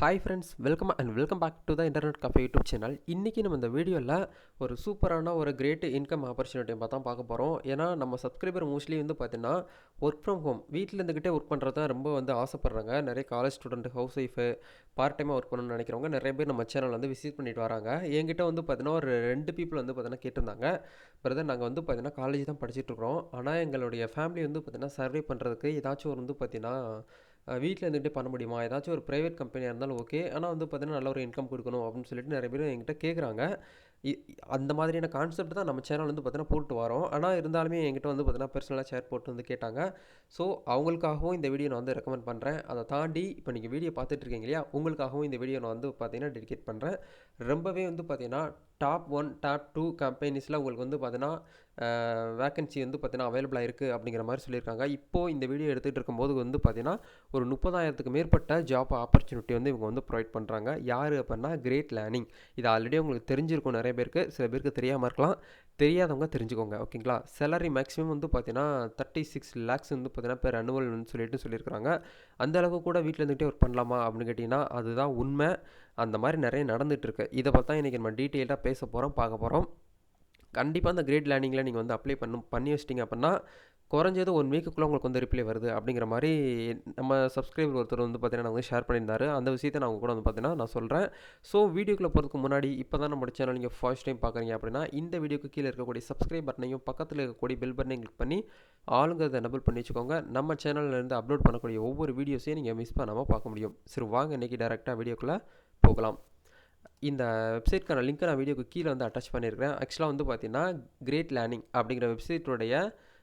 Hi friends welcome and welcome back to the internet cafe YouTube channel இன்றைக்கி நம்ம இந்த வீடியோவில் ஒரு சூப்பரான ஒரு கிரேட் இன்கம் ஆப்பர்ச்சுனிட்டியை பார்த்தா பார்க்க போகிறோம் ஏன்னா நம்ம சப்ஸ்கிரைபர் மோஸ்ட்லி வந்து பார்த்தீங்கன்னா ஒர்க் ஃப்ரம் ஹோம் வீட்டில் இருந்துக்கிட்டே ஒர்க் பண்ணுறது தான் ரொம்ப வந்து ஆசைப்பட்றாங்க. நிறைய college student housewife part டைமாக ஒர்க் பண்ணணும்னு நினைக்கிறவங்க நிறைய பேர் நம்ம சேனல் வந்து விசிட் பண்ணிட்டு வராங்க. என்கிட்ட வந்து பார்த்தீங்கன்னா ஒரு ரெண்டு பீப்புள் வந்து பார்த்தீங்கன்னா கேட்டிருந்தாங்க. பிரதர் நாங்கள் வந்து பார்த்தீங்கன்னா காலேஜ் தான் படிச்சுட்டு இருக்கிறோம். ஆனால் எங்களுடைய ஃபேமிலி வந்து பார்த்திங்கன்னா சர்வே பண்ணுறதுக்கு ஏதாச்சும் ஒரு வந்து பார்த்திங்கன்னா வீட்டில் இருந்துகிட்டே பண்ண முடியுமா? ஏதாச்சும் ஒரு ப்ரைவேட் கம்பெனியாக இருந்தாலும் ஓகே ஆனால் வந்து பார்த்தீங்கன்னா நல்ல ஒரு இன்கம் கொடுக்கணும் அப்படின்னு சொல்லிட்டு நிறைய பேர் என்கிட்ட கேட்குறாங்க இ- அந்த மாதிரியான கான்செப்ட் தான் நம்ம சேனல் வந்து பார்த்தீங்கன்னா போட்டு வரோம். ஆனால் இருந்தாலுமே என்கிட்ட வந்து பார்த்தீங்கன்னா பர்சனலாக ஷேர் போட்டு வந்து கேட்டாங்க. ஸோ அவங்களுக்காகவும் இந்த வீடியோ நான் வந்து ரெக்கமெண்ட் பண்ணுறேன் அதை தாண்டி இப்போ நீங்கள் வீடியோ பார்த்துட்டு இருக்கீங்க இல்லையா? உங்களுக்காகவும் இந்த வீடியோ நான் வந்து பார்த்தீங்கன்னா டெடிகேட் பண்ணுறேன் ரொம்பவே வந்து பார்த்தீங்கன்னா டாப் ஒன் டாப் டூ கம்பெனிஸில் உங்களுக்கு வந்து பார்த்தீங்கன்னா வேக்கன்சி வந்து பார்த்தீங்கன்னா அவைலபிளாக இருக்குது அப்படிங்கிற மாதிரி சொல்லியிருக்காங்க. இப்போது இந்த வீடியோ எடுத்துகிட்டு இருக்கும்போது வந்து பார்த்தீங்கன்னா ஒரு முப்பதாயிரத்துக்கு மேற்பட்ட ஜாப் ஆப்பர்ச்சுனிட்டி வந்து இவங்க வந்து ப்ரொவைட் பண்ணுறாங்க யார் அப்படின்னா கிரேட் லேர்னிங் இது ஆல்ரெடி உங்களுக்கு தெரிஞ்சிருக்கும் நிறைய பேருக்கு. சில பேருக்கு தெரியாமல் இருக்கலாம். தெரியாதவங்க தெரிஞ்சுக்கோங்க ஓகேங்களா? சேலரி மேக்ஸிமம் வந்து பார்த்தீங்கன்னா தேர்ட்டி சிக்ஸ் லேக்ஸ் வந்து பார்த்தீங்கன்னா பேர் அனுவல்னு சொல்லிட்டு சொல்லியிருக்கிறாங்க அந்த அளவுக்கு கூட வீட்டில் இருந்துகிட்டே ஒர்க் பண்ணலாமா அப்படின்னு கேட்டிங்கன்னா அதுதான் உண்மை. அந்த மாதிரி நிறைய நடந்துகிட்ருக்கு இதை பார்த்தா இன்றைக்கி நம்ம டீட்டெயிலாக பேச போகிறோம் பார்க்க போகிறோம் கண்டிப்பாக அந்த கிரேட் லேர்னிங்கில் நீங்கள் வந்து அப்ளை பண்ணும் பண்ணி வச்சிட்டிங்க அப்படின்னா குறைஞ்சது ஒன் வீக்குக்குள்ளே உங்களுக்கு வந்து ரிப்ளை வருது அப்படிங்கிற மாதிரி நம்ம சப்ஸ்கிரைபர் ஒருத்தர் வந்து பார்த்தீங்கன்னா வந்து ஷேர் பண்ணியிருந்தாரு. அந்த விஷயத்தை நான் உங்க கூட வந்து பார்த்தீங்கன்னா நான் சொல்கிறேன் ஸோ வீடியோக்குள்ளே போகிறதுக்கு முன்னாடி இப்போ தான் நம்ம சேனல் நீங்கள் ஃபர்ஸ்ட் டைம் பார்க்குறீங்க அப்படின்னா இந்த வீடியோக்கு கீழே இருக்கக்கூடிய சப்ஸ்கிரைப் பட்டனையும் பக்கத்தில் இருக்கக்கூடிய பெல் பட்டனையும் கிளிக் பண்ணி ஆளுங்கிறத டபுள் பண்ணி வச்சுக்கோங்க. நம்ம சேனல்ல இருந்து அப்லோட் பண்ணக்கூடிய ஒவ்வொரு வீடியோஸையும் நீங்கள் மிஸ் பண்ணாமல் பார்க்க முடியும். சரி வாங்க இன்றைக்கி டேரெக்டாக வீடியோக்குள்ளே போகலாம். இந்த வெப்சைட்க்கான லிங்க்கை நான் வீடியோக்கு கீழே வந்து அட்டாச் பண்ணியிருக்கிறேன். ஆக்சுவலாக வந்து பார்த்தீங்கன்னா கிரேட் லேர்னிங் அப்படிங்கிற வெப்சைட்டோடைய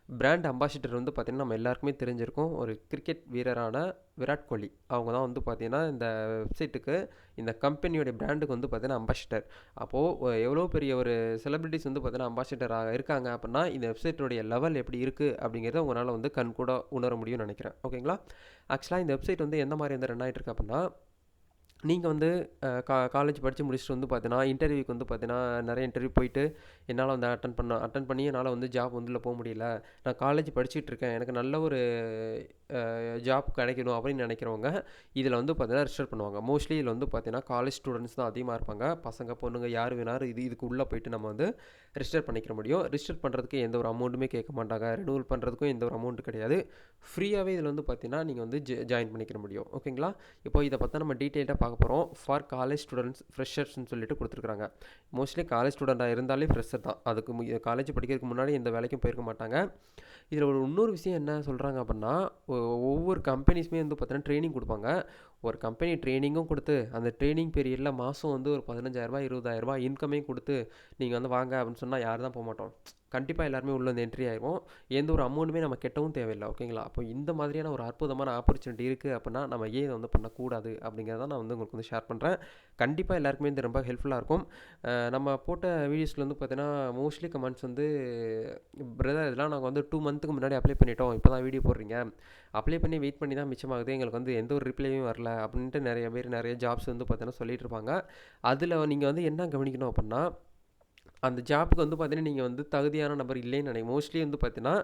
பிராண்ட் அம்பாசிடர் வந்து பார்த்திங்கன்னா நம்ம எல்லாருக்குமே தெரிஞ்சிருக்கும். ஒரு கிரிக்கெட் வீரரான விராட் கோலி. அவங்க தான் வந்து பார்த்திங்கன்னா இந்த வெப்சைட்டுக்கு இந்த கம்பெனியோடைய பிராண்டுக்கு வந்து பார்த்திங்கன்னா அம்பாசிடர் அப்போது எவ்வளோ பெரிய ஒரு செலிப்ரிட்டிஸ் வந்து பார்த்திங்கன்னா அம்பாசிடராக இருக்காங்க அப்படின்னா இந்த வெப்சைட்டோடைய லெவல் எப்படி இருக்குது அப்படிங்கிறத உங்களால் வந்து கண் கூட உணர முடியும்னு நினைக்கிறேன். ஓகேங்களா ஆக்சுவலாக இந்த வெப்சைட் வந்து எந்த மாதிரி வந்து ரன் ஆகிட்டு இருக்கு அப்படின்னா நீங்கள் வந்து கா காலேஜ் படித்து முடிச்சுட்டு வந்து பார்த்தீங்கன்னா இன்டர்வியூக்கு வந்து பார்த்தீங்கன்னா நிறைய இன்டர்வியூ போயிட்டு என்னால் வந்து அட்டன் பண்ண அட்டன் பண்ணி என்னால் வந்து ஜாப் வந்து உள்ள போக முடியல. நான் காலேஜ் படிச்சுட்டு இருக்கேன். எனக்கு நல்ல ஒரு ஜாப் கிடைக்கணும் அப்படின்னு நினைக்கிறவங்க இதில் வந்து பார்த்தீங்கன்னா ரிஜிஸ்டர் பண்ணுவாங்க. மோஸ்ட்லி இதில் வந்து பார்த்தீங்கன்னா காலேஜ் ஸ்டூடெண்ட்ஸ் தான் அதிகமாக இருப்பாங்க. பசங்க பொண்ணுங்க யார் வேணாலும் இது இதுக்கு உள்ளே போயிட்டு நம்ம வந்து ரிஜிஸ்டர் பண்ணிக்கிற முடியும். ரிஜிஸ்டர் பண்ணுறதுக்கு எந்த ஒரு அமௌண்ட்டுமே கேட்க மாட்டாங்க. ரினூவல் பண்ணுறதுக்கும் எந்த ஒரு அமௌண்ட் கிடையாது. ஃப்ரீயாகவே இதில் வந்து பார்த்தீங்கன்னா நீங்கள் வந்து ஜாயின் பண்ணிக்க முடியும். ஓகேங்களா இப்போ இதை பார்த்தா நம்ம டீட்டெயிலாக பார்க்க போகிறோம் ஃபார் காலேஜ் ஸ்டூடெண்ட்ஸ் ஃப்ரெஷர்ஸ்னு சொல்லிட்டு கொடுத்துருக்காங்க மோஸ்ட்லி காலேஜ் ஸ்டூடெண்ட்டாக இருந்தாலே ஃப்ரெஷர் தான். அதுக்கு காலேஜ் படிக்கிறதுக்கு முன்னாடி எந்த வேலைக்கும் போயிருக்க மாட்டாங்க. இதில் ஒரு இன்னொரு விஷயம் என்ன சொல்கிறாங்க அப்படின்னா ஒவ்வொரு கம்பெனிஸுமே வந்து பார்த்தீங்கன்னா ட்ரைனிங் கொடுப்பாங்க. ஒரு கம்பெனி ட்ரைனிங்கும் கொடுத்து அந்த ட்ரைனிங் பீரியடில் மாதம் வந்து ஒரு பதினஞ்சாயிரரூபா இருபதாயிரரூபா இன்கமையும் கொடுத்து நீங்கள் வந்து வாங்க அப்படின்னு சொன்னால் யார் தான் போக மாட்டோம். கண்டிப்பாக எல்லாருமே உள்ள வந்து என்ட்ரி ஆகிடும் எந்த ஒரு அமௌண்ட்டுமே நம்ம கெட்டவும் தேவையில்லை ஓகேங்களா அப்போ இந்த மாதிரியான ஒரு அற்புதமான ஆப்பர்ச்சுனிட்டி இருக்குது அப்படின்னா நம்ம ஏன் இதை வந்து பண்ணக்கூடாது அப்படிங்கிறத நான் வந்து உங்களுக்கு வந்து ஷேர் பண்ணுறேன் கண்டிப்பாக எல்லாருக்குமே இது ரொம்ப ஹெல்ப்ஃபுல்லாக இருக்கும். நம்ம போட்ட வீடியோஸில் வந்து பார்த்தீங்கன்னா மோஸ்ட்லி கமெண்ட்ஸ் வந்து பிரதர் இதெல்லாம் நாங்கள் வந்து டூ மந்த்துக்கு முன்னாடி அப்ளை பண்ணிட்டோம். இப்போ தான் வீடியோ போடுறீங்க. அப்ளை பண்ணி வெயிட் பண்ணி தான் மிச்சமாகுது. எங்களுக்கு வந்து எந்த ஒரு ரிப்ளையும் வரல. அப்படின்ட்டு நிறைய பேர் நிறைய ஜாப்ஸ் வந்து பார்த்தீங்கன்னா சொல்லிகிட்டு இருப்பாங்க. அதில் நீங்கள் வந்து என்ன கவனிக்கணும் அப்படின்னா அந்த ஜாப்புக்கு வந்து பார்த்தீங்கன்னா நீங்கள் வந்து தகுதியான நபர் இல்லைன்னு நினைக்கிறேன். மோஸ்ட்லி வந்து பார்த்தீங்கன்னா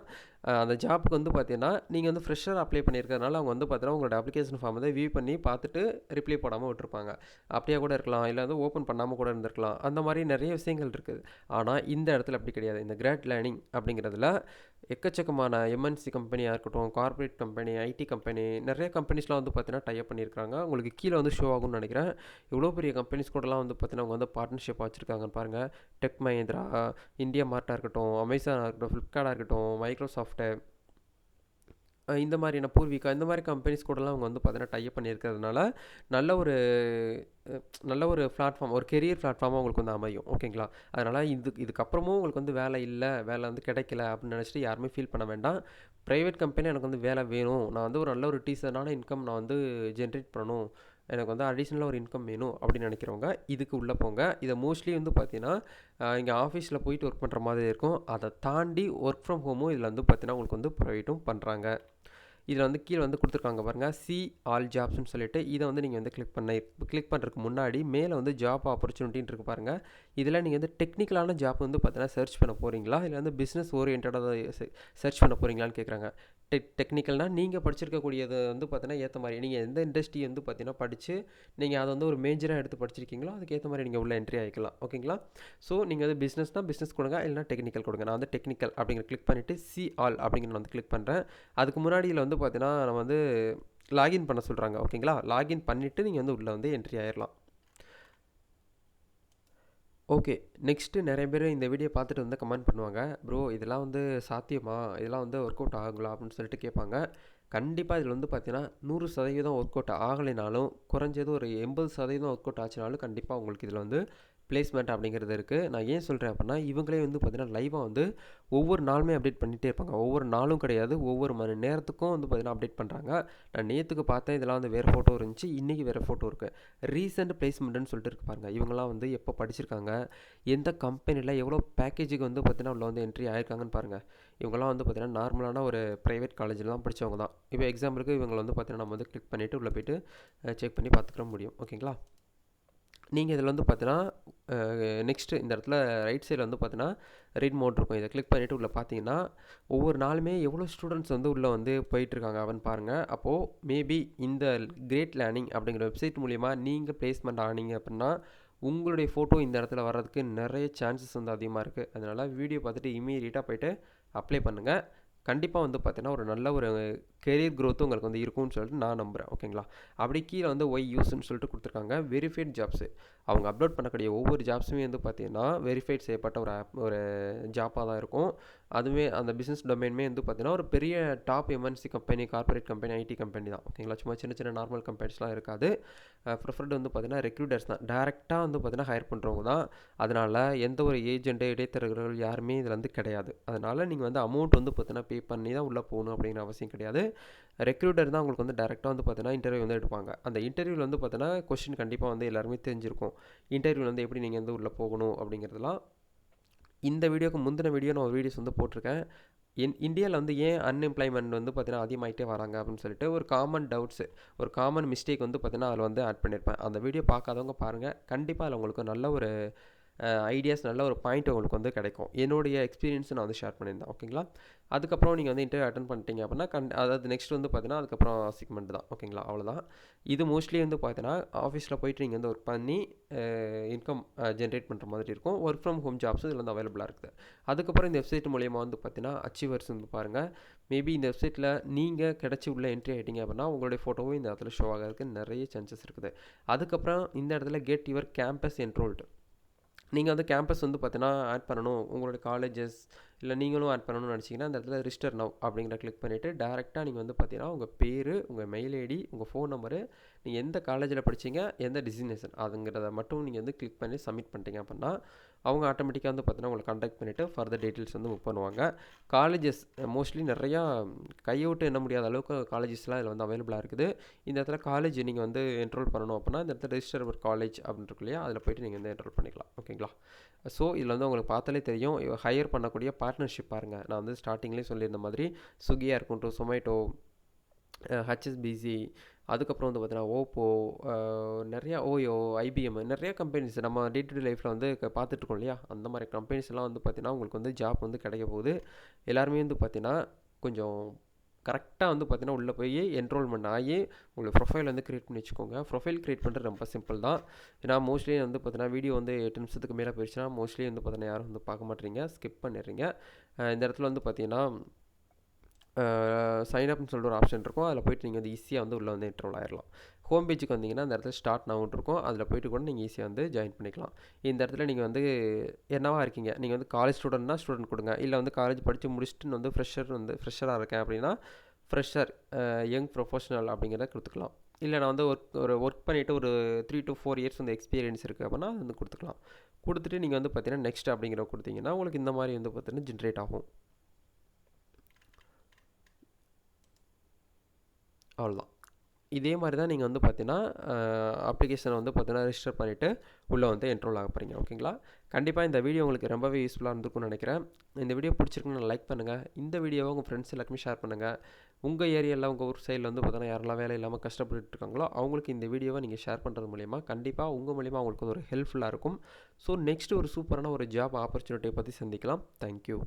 அந்த ஜாப்புக்கு வந்து பார்த்தீங்கன்னா நீங்கள் வந்து ஃப்ரெஷர் அப்ளை பண்ணியிருக்கறனால அவங்க வந்து பார்த்தீங்கன்னா உங்களோட அப்ளிகேஷன் ஃபார்ம் வந்து வியூ பண்ணி பார்த்துட்டு ரிப்ளை போடாமல் விட்டுருப்பாங்க. அப்படியே கூட இருக்கலாம். இல்லை வந்து ஓப்பன் பண்ணாமல் கூட இருந்திருக்கலாம். அந்த மாதிரி நிறைய விஷயங்கள் இருக்குது. ஆனால் இந்த இடத்துல அப்படி கிடையாது. இந்த கிராட் லேர்னிங் அப்படிங்கிறதுல எக்கச்சக்கமான எம்என்சி கம்பெனியாக இருக்கட்டும் கார்ப்பரேட் கம்பெனி ஐடி கம்பெனி நிறைய கம்பெனிஸ்லாம் வந்து பார்த்தீங்கன்னா டைப் பண்ணியிருக்காங்க உங்களுக்கு கீழே வந்து ஷோ ஆகும்னு நினைக்கிறேன். இவ்வளோ பெரிய கம்பெனிஸ் கூடலாம் வந்து பார்த்தீங்கன்னா அவங்க வந்து பார்ட்னர்ஷிப் வச்சுருக்காங்கன்னு பாருங்கள் டெக் மஹிந்திரா இந்தியா மார்ட்டாக இருக்கட்டும் அமேசானாக இருக்கட்டும் ஃப்ளிப்கார்ட்டாக இருக்கட்டும் மைக்ரோசாஃப்ட்டு இந்த மாதிரியான பூர்விகா இந்த மாதிரி கம்பெனிஸ் கூடலாம் அவங்க வந்து பார்த்தீங்கன்னா டைப் பண்ணியிருக்கிறதுனால நல்ல ஒரு நல்ல ஒரு பிளாட்ஃபார்ம் ஒரு கெரியர் பிளாட்ஃபார்மாக உங்களுக்கு வந்து அமையும். ஓகேங்களா? அதனால் இது இதுக்கப்புறமும் உங்களுக்கு வந்து வேலை இல்லை வேலை வந்து கிடைக்கல அப்படின்னு நினச்சிட்டு யாருமே ஃபீல் பண்ண வேண்டாம். ப்ரைவேட் கம்பெனி எனக்கு வந்து வேலை வேணும். நான் வந்து ஒரு நல்ல ஒரு டீசனான இன்கம் நான் வந்து ஜென்ரேட் பண்ணணும். எனக்கு வந்து அடிஷ்னலாக ஒரு இன்கம் வேணும் அப்படின்னு நினைக்கிறவங்க இதுக்கு உள்ளே போங்க. இதை மோஸ்ட்லி வந்து பார்த்தீங்கன்னா இங்கே ஆஃபீஸில் போயிட்டு ஒர்க் பண்ணுற மாதிரி இருக்கும். அதை தாண்டி ஒர்க் ஃப்ரம் ஹோமும் இதில் வந்து பார்த்தீங்கன்னா உங்களுக்கு வந்து ப்ரொவைட்டும் பண்ணுறாங்க இதில் வந்து கீழே வந்து கொடுத்துருக்காங்க பாருங்கள் சி ஆல் ஜாப்ஸ்னு சொல்லிட்டு. இதை வந்து நீங்கள் வந்து கிளிக் பண்ண கிளிக் பண்ணுறதுக்கு முன்னாடி மேலே வந்து ஜாப் ஆப்பர்ச்சுனிட்டின்னு இருக்கு பாருங்கள் இதில் நீங்கள் வந்து டெக்னிக்கலான ஜாப் வந்து பார்த்தீங்கன்னா சர்ச் பண்ண போகிறீங்களா இல்லை வந்து பிஸ்னஸ் ஓரியன்டாக சர்ச் பண்ண போகிறீங்களான்னு கேட்குறாங்க. டெக் டெக்னிக்கல்னால் நீங்கள் படிச்சிருக்கக்கூடியது வந்து பார்த்தீங்கன்னா ஏற்ற மாதிரி. நீங்கள் எந்த இண்டஸ்ட்ரி வந்து பார்த்தீங்கன்னா படித்து நீங்கள் அதை வந்து ஒரு மேஜராக எடுத்து படிச்சிருக்கீங்களோ அதுக்கேற்ற மாதிரி நீங்கள் உள்ள என்ட்ரி ஆகிக்கலாம். ஓகேங்களா ஸோ நீங்கள் வந்து பிஸ்னஸ்னால் பிஸ்னஸ் கொடுங்க இல்லைனா டெக்னிக்கல் கொடுங்க. நான் வந்து டெக்னிக்கல் அப்படிங்கிற கிளிக் பண்ணிவிட்டு சி ஆல் அப்படிங்கிற நான் வந்து கிளிக் பண்ணுறேன் அதுக்கு முன்னாடி இதில் வந்து பார்த்தீங்கன்னா நம்ம வந்து லாகின் பண்ண சொல்கிறாங்க ஓகேங்களா லாகின் பண்ணிவிட்டு நீங்கள் வந்து உள்ளே வந்து என்ட்ரி ஆயிடலாம் ஓகே நெக்ஸ்ட்டு நிறைய பேர் இந்த வீடியோ பார்த்துட்டு வந்து கமெண்ட் பண்ணுவாங்க. ப்ரோ இதெல்லாம் வந்து சாத்தியமா? இதெல்லாம் வந்து ஒர்க் அவுட் ஆகுங்களா? அப்படின்னு சொல்லிட்டு கேட்பாங்க. கண்டிப்பாக இதில் வந்து பார்த்தீங்கன்னா நூறு சதவீதம் ஒர்க் அவுட் ஆகலைனாலும் குறைஞ்சது ஒரு எண்பது சதவீதம் ஒர்க் அவுட் ஆச்சுனாலும் கண்டிப்பாக உங்களுக்கு இதில் வந்து பிளேஸ்மெண்ட் அப்படிங்கிறது இருக்குது நான் ஏன் சொல்கிறேன் அப்படின்னா இவங்களே வந்து பார்த்தீங்கன்னா லைவாக வந்து ஒவ்வொரு நாளுமே அப்டேட் பண்ணிகிட்டே இருப்பாங்க. ஒவ்வொரு நாளும் கிடையாது ஒவ்வொரு மணி நேரத்துக்கும் வந்து பார்த்திங்கன்னா அப்டேட் பண்ணுறாங்க நான் நேற்றுக்கு பார்த்தேன் இதெல்லாம் வந்து வேறு ஃபோட்டோ இருந்துச்சு இன்றைக்கி வேறு ஃபோட்டோ இருக்குது ரீசெண்ட் பிளேஸ்மெண்ட்னு சொல்லிட்டு இருக்கு பாருங்க. இவங்களாம் வந்து எப்போ படிச்சிருக்காங்க எந்த கம்பெனியில் எவ்வளோ பேக்கேஜுக்கு வந்து பார்த்திங்கன்னா உள்ள வந்து என்ட்ரி ஆயிருக்காங்கன்னு பாருங்கள் இவங்கெல்லாம் வந்து பார்த்திங்கன்னா நார்மலான ஒரு ப்ரைவேட் காலேஜில் தான் படித்தவங்க தான். இப்போ எக்ஸாம்பிளுக்கு இவங்களை வந்து பார்த்தீங்கன்னா நம்ம வந்து கிளிக் பண்ணிவிட்டு உள்ளே போய்ட்டு செக் பண்ணி பார்த்துக்கிற முடியும். ஓகேங்களா நீங்கள் இதில் வந்து பார்த்தீங்கன்னா நெக்ஸ்ட்டு இந்த இடத்துல ரைட் சைடில் வந்து பார்த்தீங்கன்னா ரீட் மோட் இருக்கும். இதை கிளிக் பண்ணிவிட்டு உள்ளே பார்த்தீங்கன்னா ஒவ்வொரு நாளுமே எவ்வளோ ஸ்டூடெண்ட்ஸ் வந்து உள்ளே வந்து போயிட்டுருக்காங்க அவன் பாருங்கள் அப்போது மேபி இந்த கிரேட் லேர்னிங் அப்படிங்கிற வெப்சைட் மூலிமா நீங்கள் பிளேஸ்மெண்ட் ஆனீங்க அப்படின்னா உங்களுடைய ஃபோட்டோ இந்த இடத்துல வர்றதுக்கு நிறைய சான்சஸ் வந்து அதிகமாக இருக்குது அதனால் வீடியோ பார்த்துட்டு இமீடியட்டாக போய்ட்டு அப்ளை பண்ணுங்கள் கண்டிப்பாக வந்து பார்த்தீங்கன்னா ஒரு நல்ல ஒரு கெரியர் க்ரோத்தும் உங்களுக்கு வந்து இருக்கும்னு சொல்லிட்டு நான் நம்புகிறேன் ஓகேங்களா அப்படி கீழே வந்து ஒய் யூஸ்ன்னு சொல்லிட்டு கொடுத்துருக்காங்க. வெரிஃபைட் ஜாப்ஸு அவங்க அப்லோட் பண்ணக்கூடிய ஒவ்வொரு ஜாப்ஸுமே வந்து பார்த்தீங்கன்னா வெரிஃபைட் செய்யப்பட்ட ஒரு ஆப் ஒரு ஜாப்பாக தான் இருக்கும். அதுவே அந்த பிஸ்னஸ் டொமைனுமே வந்து பார்த்தீங்கன்னா ஒரு பெரிய top MNC company corporate company IT company தான். ஓகேங்களா சும்மா சின்ன சின்ன நார்மல் கம்பெனிஸ்லாம் இருக்காது. ப்ரிஃபர்டு வந்து பார்த்தீங்கன்னா ரெக்ரூட்டர்ஸ் தான். டேரெக்டாக வந்து பார்த்தீங்கன்னா ஹையர் பண்ணுறவங்க தான். அதனால் எந்த ஒரு ஏஜென்ட்டு இடைத்தரகர்கள் யாருமே இதில் வந்து கிடையாது. அதனால் நீங்கள் வந்து அமௌண்ட் வந்து பார்த்தீங்கன்னா பே பண்ணி தான் உள்ளே போகணும் அப்படிங்கிற அவசியம் கிடையாது. ரெக்ரூட்டர் தான் உங்களுக்கு வந்து டேரெக்டாக வந்து பார்த்தீங்கன்னா இன்டர்வியூ வந்து எடுப்பாங்க. அந்த இன்டர்வியூவில் வந்து பார்த்தீங்கன்னா கொஸ்டின் கண்டிப்பாக வந்து எல்லாருமே தெரிஞ்சிருக்கும். இன்டர்வியூவில் வந்து எப்படி நீங்கள் வந்து உள்ளே போகணும் அப்படிங்கிறதுலாம் இந்த வீடியோக்கு முந்தின வீடியோ நான் ஒரு வீடியோஸ் வந்து போட்டிருக்கேன். இன் இந்தியாவில் வந்து ஏன் அன்எம்ப்ளாய்மெண்ட் வந்து பார்த்தீங்கன்னா அதிகமாகிட்டே வராங்க அப்படின்னு சொல்லிட்டு ஒரு காமன் டவுட்ஸு ஒரு காமன் மிஸ்டேக் வந்து பார்த்தீங்கன்னா அதில் வந்து ஆட் பண்ணியிருப்பேன் அந்த வீடியோ பார்க்காதவங்க பாருங்கள் கண்டிப்பாக அதில் உங்களுக்கு நல்ல ஒரு ஐடியாஸ் நல்ல ஒரு பாயிண்ட் உங்களுக்கு வந்து கிடைக்கும். என்னுடைய எக்ஸ்பீரியன்ஸ் நான் வந்து ஷேர் பண்ணியிருந்தேன். ஓகேங்களா அதுக்கப்புறம் நீங்கள் வந்து இன்டர்வியூ அட்டன் பண்ணிட்டீங்க அப்படின்னா கண் அதாவது நெக்ஸ்ட் வந்து பார்த்தீங்கன்னா அதுக்கப்புறம் சிக்மெண்ட் தான். ஓகேங்களா அவ்வளோதான் இது மோஸ்ட்லி வந்து பார்த்தீங்கன்னா ஆஃபீஸில் போயிட்டு நீங்கள் வந்து ஒர்க் பண்ணி இன்கம் ஜென்ரேட் பண்ணுற மாதிரி இருக்கும். ஒர்க் ஃப்ரம் ஹோம் ஜாப்ஸ் இதில் வந்து அவைலபிளாக இருக்குது. அதுக்கப்புறம் இந்த வெப்சைட் மூலயமா வந்து பார்த்தீங்கன்னா அச்சீவர்ஸ் வந்து பாருங்கள் மேபி இந்த வெப்சைட்டில் நீங்கள் கிடச்சி உள்ள என்ட்ரி ஆகிட்டீங்க அப்படின்னா உங்களுடைய ஃபோட்டோவும் இந்த இடத்துல ஷோ ஆகிறதுக்கு நிறைய சான்சஸ் இருக்குது. அதுக்கப்புறம் இந்த இடத்துல கெட் யுவர் கேம்பஸ் என்ரோல்டு நீங்கள் வந்து கேம்பஸ் வந்து பார்த்தீங்கன்னா ஆட் பண்ணணும். உங்களுடைய காலேஜஸ் இல்லை நீங்களும் ஆட் பண்ணணும்னு நினச்சிங்கன்னா அந்த இடத்துல ரிஜிஸ்டர் நவ் அப்படிங்கிற கிளிக் பண்ணிவிட்டு டேரெக்டாக நீங்கள் வந்து பார்த்தீங்கன்னா உங்கள் பேர் உங்கள் மெயில் ஐடி உங்கள் ஃபோன் நம்பரு நீங்கள் எந்த காலேஜில் படிச்சீங்க எந்த டிசினேஷன் அதுங்கிறத மட்டும் நீங்கள் வந்து கிளிக் பண்ணி சப்மிட் பண்ணிட்டீங்க அப்படின்னா அவங்க ஆட்டோமேட்டிக்காக வந்து பார்த்தீங்கன்னா உங்களை கான்டாக்ட் பண்ணிவிட்டு ஃபர்தர் டீட்டெயில்ஸ் வந்து புக் பண்ணுவாங்க. காலேஜஸ் மோஸ்ட்லி நிறையா கைவிட்டு எண்ண முடியாத அளவுக்கு காலேஜஸ்லாம் இதில் வந்து அவைலபிளாக இருக்குது. இந்த இடத்துல காலேஜ் நீங்கள் வந்து என்ரோல் பண்ணணும் அப்படின்னா இந்த இடத்துல ரிஜிஸ்டர் ஒரு காலேஜ் அப்படின்னு இருக்கு இல்லையா அதில் போய்ட்டு நீங்கள் வந்து என்ரோல் பண்ணிக்கலாம். ஓகேங்களா ஸோ இதில் வந்து உங்களுக்கு பார்த்தாலே தெரியும் ஹையர் பண்ணக்கூடிய பார்ட்னர்ஷிப் பாருங்கள் நான் வந்து ஸ்டார்டிங்லேயே சொல்லியிருந்த மாதிரி ஸ்விக்கியாக இருக்கட்டும் சொமேட்டோ ஹெச்எஸ்பிசி அதுக்கப்புறம் வந்து பார்த்தீங்கன்னா ஓப்போ நிறையா ஓயோ ஐபிஎம் நிறையா கம்பெனிஸ் நம்ம டே டு டே லைஃப்பில் வந்து பார்த்துட்ருக்கோம் இல்லையா? அந்த மாதிரி கம்பெனிஸ் எல்லாம் வந்து பார்த்திங்கன்னா உங்களுக்கு வந்து ஜாப் வந்து கிடைக்க போகுது. எல்லாருமே வந்து பார்த்திங்கன்னா கொஞ்சம் கரெக்டாக வந்து பார்த்தீங்கன்னா உள்ளே போய் என்ரோல்மெண்ட் ஆகி உங்களுக்கு ப்ரொஃபைல் வந்து க்ரியேட் பண்ணி வச்சுக்கோங்க. ப்ரொஃபைல் க்ரியேட் பண்ணுறது ரொம்ப சிம்பிள் தான். ஏன்னா மோஸ்ட்லி வந்து பார்த்தீங்கன்னா வீடியோ வந்து எட்டு நிமிஷத்துக்கு மேலே போயிடுச்சுன்னா மோஸ்ட்லி வந்து பார்த்தீங்கன்னா யாரும் வந்து பார்க்க மாட்டேறீங்க ஸ்கிப் பண்ணிடுறீங்க. இந்த இடத்துல வந்து பார்த்தீங்கன்னா சைன் அப்னு சொல்லிட்டு ஒரு ஆப்ஷன் இருக்கும். அதில் போய்ட்டு நீங்கள் வந்து ஈஸியாக வந்து உள்ளே வந்து என்ட்ரோல் ஆயிடலாம் ஹோம் பேஜுக்கு வந்தீங்கன்னா அந்த இடத்துல ஸ்டார்ட் நவுன் இருக்கும். அதில் போயிட்டு கூட நீங்கள் ஈஸியாக வந்து ஜாயின் பண்ணிக்கலாம். இந்த இடத்துல நீங்கள் வந்து என்னவா இருக்கீங்க? நீங்கள் வந்து காலேஜ் ஸ்டூடெண்ட்னா ஸ்டூடெண்ட் கொடுங்க. இல்லை வந்து காலேஜ் படித்து முடிச்சுட்டு வந்து ஃப்ரெஷர் வந்து ஃப்ரெஷராக இருக்கேன் அப்படின்னா ஃப்ரெஷர் யங் ப்ரொஃபஷனல் அப்படிங்கிறத கொடுத்துக்கலாம். இல்லை நான் வந்து ஒர்க் ஒரு ஒர்க் பண்ணிவிட்டு ஒரு த்ரீ டு ஃபோர் இயர்ஸ் வந்து எக்ஸ்பீரியன்ஸ் இருக்குது அப்படின்னா அது வந்து கொடுத்துக்கலாம். கொடுத்துட்டு நீங்கள் வந்து பார்த்தீங்கன்னா நெக்ஸ்ட் அப்படிங்கிற கொடுத்தீங்கன்னா உங்களுக்கு இந்த மாதிரி வந்து பார்த்தீங்கன்னா ஜென்ரேட் ஆகும். அவ்வளோதான் இதே மாதிரி தான் நீங்கள் வந்து பார்த்தீங்கன்னா அப்ளிகேஷனை வந்து பார்த்தீங்கன்னா ரிஜிஸ்டர் பண்ணிவிட்டு உள்ளே வந்து என்ரோல் ஆக போகிறீங்க ஓகேங்களா கண்டிப்பாக இந்த வீடியோ உங்களுக்கு ரொம்பவே யூஸ்ஃபுல்லாக இருந்திருக்கும்னு நினைக்கிறேன். இந்த வீடியோ பிடிச்சிருக்குன்னு லைக் பண்ணுங்கள் இந்த வீடியோவை உங்கள் ஃப்ரெண்ட்ஸ் எல்லாருக்குமே ஷேர் பண்ணுங்கள் உங்கள் ஏரியாவில் உங்கள் ஊர் சைடில் வந்து பார்த்தீங்கன்னா யாரெல்லாம் வேலை இல்லாமல் கஷ்டப்பட்டு இருக்காங்களோ அவங்களுக்கு இந்த வீடியோவை நீங்கள் ஷேர் பண்ணுறது மூலிமா கண்டிப்பாக உங்கள் மூலிமா அவங்களுக்கு ஒரு ஹெல்ப்ஃபுல்லாக இருக்கும். ஸோ நெக்ஸ்ட் ஒரு சூப்பரான ஒரு ஜாப் ஆப்பர்ச்சுனிட்டியை பற்றி சந்திக்கலாம். தேங்க்யூ